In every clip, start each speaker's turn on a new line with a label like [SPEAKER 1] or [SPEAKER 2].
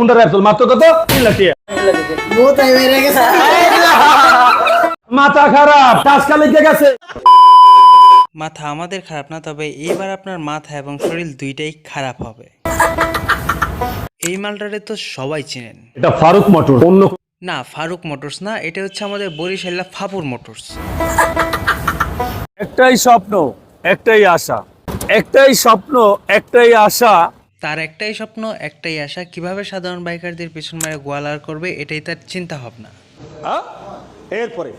[SPEAKER 1] কোনটা র্যাপসল মাত্র কত? তিন লাখ মাথা খারাপ টাচকা লেগে গেছে?
[SPEAKER 2] মাথা আমাদের খারাপ না তবে এবার আপনার মাথা এবং শরীর দুইটাই খারাপ হবে। এই মালটারে তো সবাই চেনেন।
[SPEAKER 1] এটা ফারুক মোটর অন্য
[SPEAKER 2] না ফারুক মোটরস না এটা হচ্ছে আমাদের বরিশাল্লা ফাপুর মোটরস।
[SPEAKER 3] একটাই স্বপ্ন একটাই আশা। একটাই স্বপ্ন একটাই আশা
[SPEAKER 2] তার একটাই স্বপ্ন একটাই আশা কীভাবে সাধারণ বাইকারদের পিছন মারে গোয়ালার করবে এটাই তার চিন্তা ভাবনা এরপরে।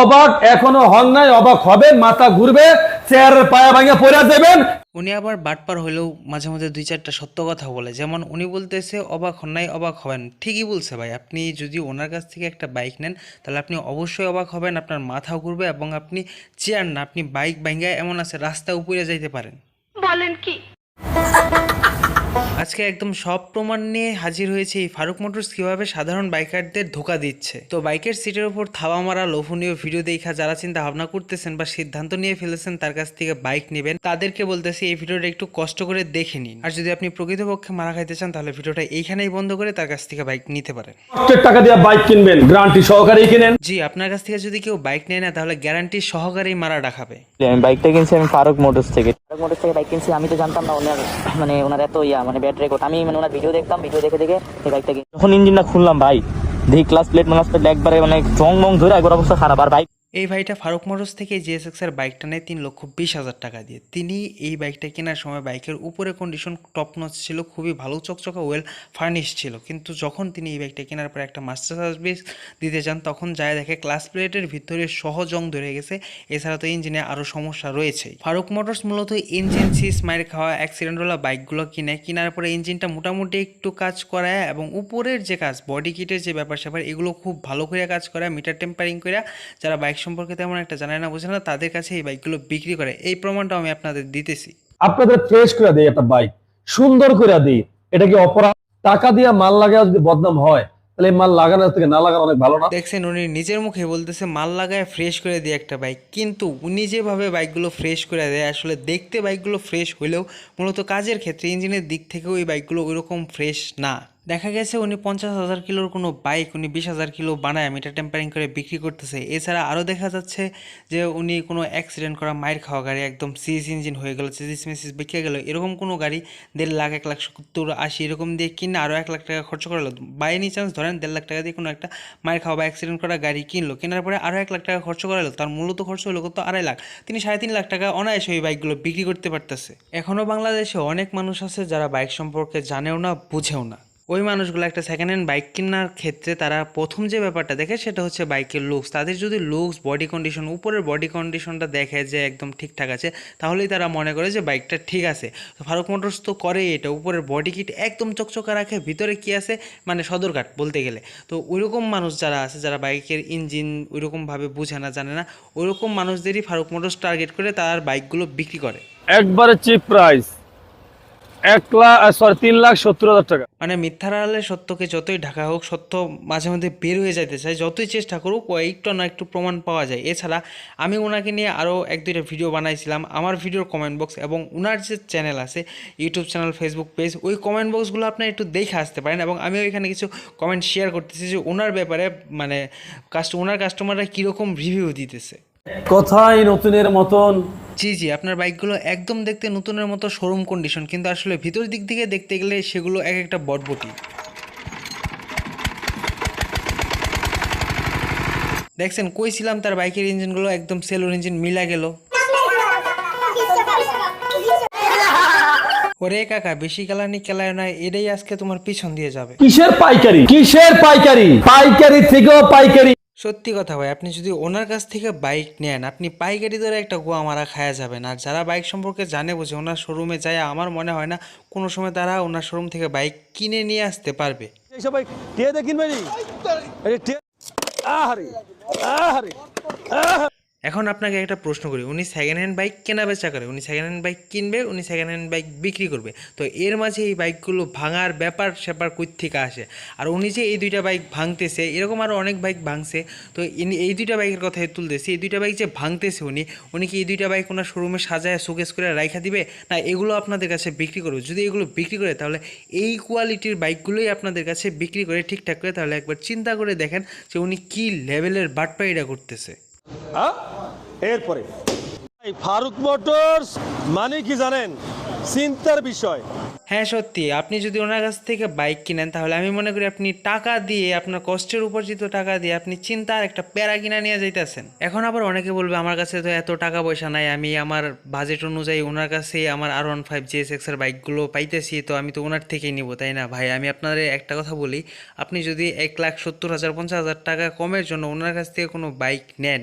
[SPEAKER 1] অবাক এখনও হন নাই অবাক হবে মাথা ঘুরবে চেয়ারের পায়া ভাঙে পড়ে যাবেন।
[SPEAKER 2] উনি আবার বাটপার হলেও মাঝে মাঝে দুই চারটা সত্য কথা বলে। যেমন উনি বলতেছে অবাক হন নাই অবাক হবেন। ঠিকই বলছে ভাই। আপনি যদি ওনার কাছ থেকে একটা বাইক নেন তাহলে আপনি অবশ্যই অবাক হবেন আপনার মাথা ঘুরবে এবং আপনি চেয়ার না আপনি বাইক ভাঙ্গা এমন আছে রাস্তা উপরে যাইতে পারেন।
[SPEAKER 4] বলেন কি?
[SPEAKER 2] আজকে একদম সব প্রমাণ নিয়ে হাজির হয়েছে এই ফারুক মোটরস কীভাবে সাধারণ বাইকারদের ধোকা দিচ্ছে। তো বাইকের সিটের উপর থাবা মারা লোভনীয় ভিডিও দেখা যারা চিন্তা ভাবনা করতেছেন বা সিদ্ধান্ত নিয়ে ফেলেছেন তার কাছ থেকে বাইক নেবেন। তাদেরকে বলতেছি এই ভিডিওটা একটু কষ্ট করে দেখে নিন। আর যদি আপনি প্রকৃতপক্ষে মারা খাইতে চান তাহলে ভিডিওটা এইখানেই বন্ধ করে তার কাছ থেকে বাইক নিতে পারেন।
[SPEAKER 1] টাকা দিয়ে বাইক কিনবেন গ্যারান্টি সহকারে কিনেন।
[SPEAKER 2] জি আপনার কাছ থেকে যদি কেউ বাইক নেয় না তাহলে গ্যারান্টি সহকারেই মারা ডাকাবে
[SPEAKER 5] আমি বাইকটা কিনছি আমি ফারুক মোটরস থেকে। মোটরস থেকে বাইক কিনছি আমি তো জানতাম না ওনার মানে ওনার এত ইয়া মানে ব্যাড রেকর্ড আমি মানে ওনার ভিডিও দেখতাম ভিডিও দেখে দেখে এই বাইকটা যখন ইঞ্জিনটা খুললাম, ভাই, দেখি ক্লাস প্লেট মাস প্লেট একবারে মানে চং মং ধরে একবার অবস্থা খারাপ। আর বাইক
[SPEAKER 2] এই ভাইটা ফারুক মোটরস থেকে জিএসএক্স এর বাইকটা নেয় তিন লক্ষ বিশ হাজার টাকা দিয়ে। তিনি এই বাইকটা কেনার সময় বাইকের উপরে কন্ডিশন টপ নচ ছিল, খুবই ভালো চকচকা ওয়েল ফার্নিশ ছিল। কিন্তু যখন তিনি এই বাইকটা কেনার পর একটা মাস্টার সার্ভিস দিতে যান, তখন যায় দেখে ক্লাস প্লেটের ভিতরে সহ জং ধরে গেছে। এছাড়া তো ইঞ্জিনে আরও সমস্যা রয়েছে ফারুক মোটরস মূলত ইঞ্জিন সিস মায়ের খাওয়া অ্যাক্সিডেন্টওয়ালা বাইকগুলো কিনে। কেনার পরে ইঞ্জিনটা মোটামুটি একটু কাজ করায় এবং উপরের যে কাজ বডি কিটের যে ব্যাপার স্যাপার এগুলো খুব ভালো করে কাজ করে মিটার টেম্পারিং করে যারা বাইক সম্পর্কে তেমন একটা জানে না বোঝে না তাদের কাছে এই বাইকগুলো বিক্রি করে। এই প্রমাণটাও আমি আপনাদের দিতেছি।
[SPEAKER 1] আপনাদের ফ্রেশ করে দেয় একটা বাইক সুন্দর করে দিই। এটা কি অপরাধ? টাকা দিয়ে মাল লাগায় যদি বদনাম হয় তাহলে মাল লাগানোর থেকে না লাগানো অনেক ভালো না?
[SPEAKER 2] দেখছেন উনি নিজের মুখে বলতেছে মাল লাগায় ফ্রেশ করে দিয়ে একটা বাইক। কিন্তু উনি যেভাবে বাইকগুলো ফ্রেশ করে দেয় আসলে দেখতে বাইকগুলো ফ্রেশ হলেও মূলত কাজের ক্ষেত্রে ইঞ্জিনের দিক থেকেও এই বাইকগুলো ওইরকম ফ্রেশ না। দেখা গেছে উনি পঞ্চাশ হাজার কিলোর কোনো বাইক, উনি বিশ হাজার কিলো বানায় মিটার টেম্পারিং করে বিক্রি করতেছে। এছাড়া আরও দেখা যাচ্ছে যে উনি কোনো অ্যাক্সিডেন্ট করা মায়ের খাওয়া গাড়ি একদম সিএস ইঞ্জিন হয়ে গেল সিজিস মেসিস বিকে গেল, এরকম কোনো গাড়ি দেড় লাখ, এক লাখ সত্তর, আশি, এরকম দিয়ে কিনে আরও এক লাখ টাকা খরচ করালো বাই এনি চান্স ধরেন দেড় লাখ টাকা দিয়ে কোনো একটা মায়ের খাওয়া বা অ্যাক্সিডেন্ট করা গাড়ি কিনলো, কেনার পরে আরও এক লাখ টাকা খরচ করালো তার মূলত খরচ হলো কত? আড়াই লাখ। তিনি সাড়ে তিন লাখ টাকা অনায়াসে ওই বাইকগুলো বিক্রি করতে পারতেছে। এখনও বাংলাদেশে অনেক মানুষ আছে যারা বাইক সম্পর্কে জানেও না, বুঝেও না। ওই মানুষগুলো একটা সেকেন্ড হ্যান্ড বাইক কেনার ক্ষেত্রে তারা প্রথম যে ব্যাপারটা দেখে সেটা হচ্ছে বাইকের লুকস তাদের যদি লুকস বডি কন্ডিশন উপরের বডি কন্ডিশনটা দেখে যে একদম ঠিকঠাক আছে, তাহলেই তারা মনে করে যে বাইকটা ঠিক আছে। তো ফারুক মোটরস তো করে এটা, উপরের বডি কিট একদম চকচকা রাখে, ভিতরে কি আছে? মানে সদরঘাট বলতে গেলে। তো ওইরকম মানুষ যারা আছে, যারা বাইকের ইঞ্জিন ওইরকমভাবে বুঝে না, জানে না, ওইরকম মানুষদেরই ফারুক মোটরস টার্গেট করে তার বাইকগুলো বিক্রি করে।
[SPEAKER 3] একবারে চিপ প্রাইস এক লাখ সরি তিন লাখ সত্তর হাজার টাকা।
[SPEAKER 2] মানে মিথ্যার আড়ালে সত্যকে যতই ঢাকা হোক সত্য মাঝে মধ্যে বের হয়ে যাইতে চায় যতই চেষ্টা করুক একটু না একটু প্রমাণ পাওয়া যায়। এছাড়া আমি ওনাকে নিয়ে আরও এক দুইটা ভিডিও বানাইছিলাম। আমার ভিডিওর কমেন্ট বক্স এবং ওনার যে চ্যানেল আছে ইউটিউব চ্যানেল ফেসবুক পেজ ওই কমেন্ট বক্সগুলো আপনার একটু দেখে আসতে পারেন এবং আমিও ওইখানে কিছু কমেন্ট শেয়ার করতেছি যে ওনার ব্যাপারে মানে কাস্ট ওনার কাস্টমাররা কীরকম রিভিউ দিতেছে।
[SPEAKER 1] কোথায় নতুনের মতন
[SPEAKER 2] জি জি, আপনার বাইকগুলো একদম দেখতে নতুনের মতো শোরুম কন্ডিশন কিন্তু আসলে ভিতর দিক থেকে দেখতে গেলে সেগুলো এক একটা বটবটি। দেখছেন, কইছিলাম তার বাইকের ইঞ্জিনগুলো একদম সেলোর ইঞ্জিন মিলা গেল। ওরে কাকা, বেশি কেলানি কেলায় নয়, এটাই আজকে তোমার পিছন দিয়ে যাবে।
[SPEAKER 1] কিসের পাইকারি? কিসের পাইকারি? পাইকারি থেকেও পাইকারি।
[SPEAKER 2] সত্যি কথা ভাই, আপনি যদি ওনার কাছ থেকে বাইক নেন, আপনি পাইকারি ধরে একটা গোয়া মারা খায়া যাবেন। আর যারা বাইক সম্পর্কে জানে বুঝে, ওনার শোরুমে যায় আমার মনে হয় না, কোনো সময় তারা ওনার শোরুম থেকে বাইক কিনে নিয়ে আসতে পারবে।
[SPEAKER 3] দেখিন
[SPEAKER 2] এখন আপনাকে একটা প্রশ্ন করি, উনি সেকেন্ড হ্যান্ড বাইক কেনা বেচা করে, উনি সেকেন্ড হ্যান্ড বাইক কিনবে, উনি সেকেন্ড হ্যান্ড বাইক বিক্রি করবে। তো এর মাঝে এই বাইকগুলো ভাঙার ব্যাপার স্যাপার কই থেকে আসে। আর উনি যে এই দুইটা বাইক ভাঙতেছে, এরকম আরও অনেক বাইক ভাঙছে, তো এই দুইটা বাইকের কথাই তুলতেছি এই দুইটা বাইক যে ভাঙতেছে উনি উনি কি এই দুইটা বাইক ওনার শোরুমে সাজায় শোকেস করে রাইখা দিবে? না, এগুলো আপনাদের কাছে বিক্রি করবে। যদি এগুলো বিক্রি করে, তাহলে এই কোয়ালিটির বাইকগুলোই আপনাদের কাছে বিক্রি করে ঠিকঠাক করে, তাহলে একবার চিন্তা করে দেখেন যে উনি কী লেভেলের বাটপাইটা করতেছে।
[SPEAKER 4] হ্যাঁ? এরপরে। ফারুক মোটরস মানে কি জানেন? চিন্তার বিষয়।
[SPEAKER 2] হ্যাঁ সত্যি। আপনি যদি ওনার কাছ থেকে বাইক কিনেন, তাহলে আমি মনে করি আপনি টাকা দিয়ে, আপনার কষ্টের উপার্জিত টাকা দিয়ে আপনি চিন্তার একটা প্যারা কিনা নিয়ে যাইতেছেন। এখন আবার অনেকে বলবে, আমার কাছে তো এত টাকা পয়সা নাই, আমি আমার বাজেট অনুযায়ী ওনার কাছে আমার আর ওয়ান ফাইভ জিএস এক্সের বাইকগুলো পাইতেছি, তো আমি তো ওনার থেকেই নিব, তাই না? ভাই, আমি আপনাদের একটা কথা বলি, আপনি যদি এক লাখ সত্তর হাজার, পঞ্চাশ হাজার টাকা কমের জন্য ওনার কাছ থেকে কোনো বাইক নেন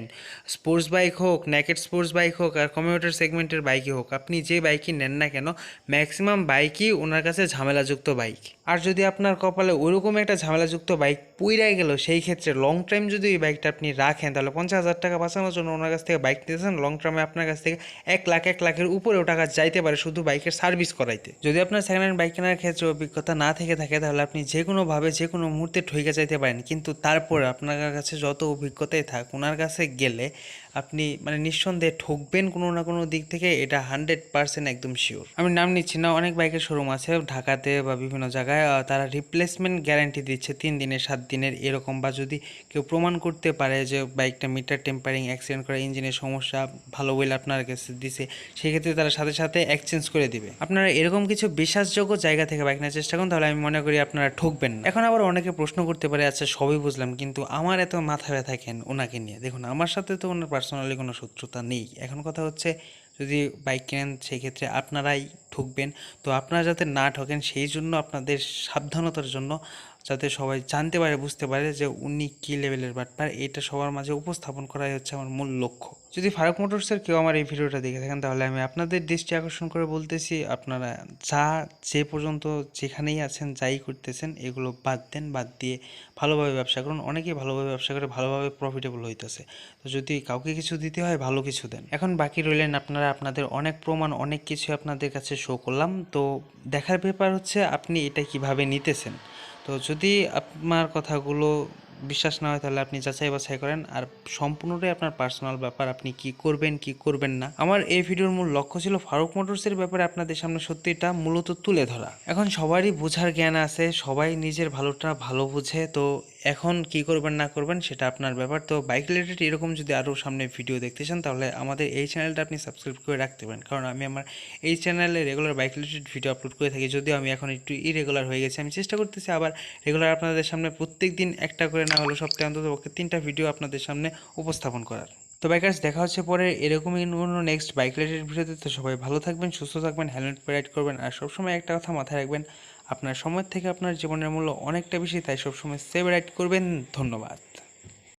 [SPEAKER 2] স্পোর্টস বাইক হোক ন্যাকেট স্পোর্টস বাইক হোক, আর কমিউটার সেগমেন্টের বাইকই হোক, আপনি যে বাইকই নেন না কেন ম্যাক্সিমাম বাইকই ওনার কাছে ঝামেলাযুক্ত বাইক। আর যদি আপনার কপালে ওইরকম একটা ঝামেলাযুক্ত বাইক পুইরাই গেল, সেই ক্ষেত্রে লং টাইম যদি ওই বাইকটা আপনি রাখেন, তাহলে পঞ্চাশ হাজার টাকা বাঁচানোর জন্য ওনার কাছ থেকে বাইক নিতেছেন লং টার্মে আপনার কাছ থেকে এক লাখ, এক লাখের উপরেও টাকা যাইতে পারে শুধু বাইকের সার্ভিস করাইতে। যদি আপনার সেকেন্ড হ্যান্ড বাইক কেনার ক্ষেত্রে অভিজ্ঞতা না থেকে থাকে, তাহলে আপনি যে কোনোভাবে যে কোনো মুহূর্তে ঠইকে যাইতে পারেন। কিন্তু তারপর আপনার কাছে যত অভিজ্ঞতাই থাক, ওনার কাছে গেলে আপনি মানে নিঃসন্দেহে ঠকবেন কোনো না কোনো দিক থেকে, এটা হান্ড্রেড পার্সেন্ট একদম শিওর আমি নাম নিচ্ছি না, অনেক বাইকের শোরুম আছে, ঢাকাতে বা বিভিন্ন জায়গায়। তারা রিপ্লেসমেন্ট গ্যারান্টি দিচ্ছে তিন দিনের, সাত দিনের এরকম। বা যদি কেউ প্রমাণ করতে পারে যে বাইকটা মিটার টেম্পারিং অ্যাক্সিডেন্ট করা ইঞ্জিনের সমস্যা, ভালো ওয়েল আপনার কাছে দিছে, সেক্ষেত্রে তারা সাথে সাথে এক্সচেঞ্জ করে দিবে। আপনারা এরকম কিছু বিশ্বাসযোগ্য জায়গা থেকে বাইক নেওয়ার চেষ্টা করুন, তাহলে আমি মনে করি আপনারা ঠকবেন না। এখন আবার অনেকে প্রশ্ন করতে পারে আচ্ছা সবই বুঝলাম, কিন্তু আমার এত মাথা ব্যথা কেন ওনাকে নিয়ে? দেখুন, আমার সাথে তো ওনার পার্সোনালি কোনো শত্রুতা নেই। এখন কথা হচ্ছে যদি বাইক কেনেন সেই ক্ষেত্রে আপনারাই ঠুকবেন। তো আপনারা যাতে না ঠকেন, সেই জন্য আপনাদের সাবধানতার জন্য যাতে সবাই জানতে পারে, বুঝতে পারে যে উনি কী লেভেলের বাটপার এটা সবার মাঝে উপস্থাপন করাই হচ্ছে আমার মূল লক্ষ্য। যদি ফারুক মোটরসের কেউ আমার এই ভিডিওটা দেখে থাকেন, তাহলে আমি আপনাদের দৃষ্টি আকর্ষণ করে বলতেছি, আপনারা যা, যে পর্যন্ত যেখানেই আছেন, যাই করতেছেন, এগুলো বাদ দেন, বাদ দিয়ে ভালোভাবে ব্যবসা করুন। অনেকেই ভালোভাবে ব্যবসা করে, ভালোভাবে প্রফিটেবল হইতেছে। তো যদি কাউকে কিছু দিতে হয়, ভালো কিছু দেন। এখন বাকি রইলেন আপনারা, আপনাদের অনেক প্রমাণ, অনেক কিছু আপনাদের কাছে শো করলাম। তো দেখার ব্যাপার হচ্ছে, আপনি এটা কীভাবে নিতেছেন? তো যদি আপনার কথাগুলো বিশ্বাস না হয়, তাহলে আপনি যাচাই বাছাই করেন। আর সম্পূর্ণটাই আপনার পার্সোনাল ব্যাপার, আপনি কি করবেন কি করবেন না। আমার এই ভিডিওর মূল লক্ষ্য ছিল ফারুক মোটরসের ব্যাপারে আপনাদের সামনে সত্যিটা মূলত তুলে ধরা। এখন সবারই বোঝার জ্ঞান আছে, সবাই নিজের ভালোটা ভালো বুঝে। তো এখন কি করবেন, না করবেন সেটা আপনার ব্যাপার। তো বাইক রিলেটেড এরকম যদি আরও সামনে ভিডিও দেখতে চান, তাহলে আমাদের এই চ্যানেলটা আপনি সাবস্ক্রাইব করে রাখতে পারেন। কারণ আমি আমার এই চ্যানেলে regular bike related video upload করে থাকি, যদিও আমি এখন একটু ইরেগুলার হয়ে গেছি। আমি চেষ্টা করতেছি আবার রেগুলার আপনাদের সামনে প্রত্যেক দিন একটা করে, না হলেও সপ্তাহে অন্তত তিনটা ভিডিও আপনাদের সামনে উপস্থাপন করার। তো বাইকার্স দেখা হচ্ছে পরে এরকমই কোনো নেক্সট বাইক রিলেটেড ভিডিওতে তো। সবাই ভালো থাকবেন, সুস্থ থাকবেন হেলমেট রাইড করবেন। আর সবসময় একটা কথা মাথায় রাখবেন আপনার সময় থেকে আপনার জীবনের মূল্য অনেকটা বেশি তাই সবসময় সেভ রাইট করবেন। ধন্যবাদ।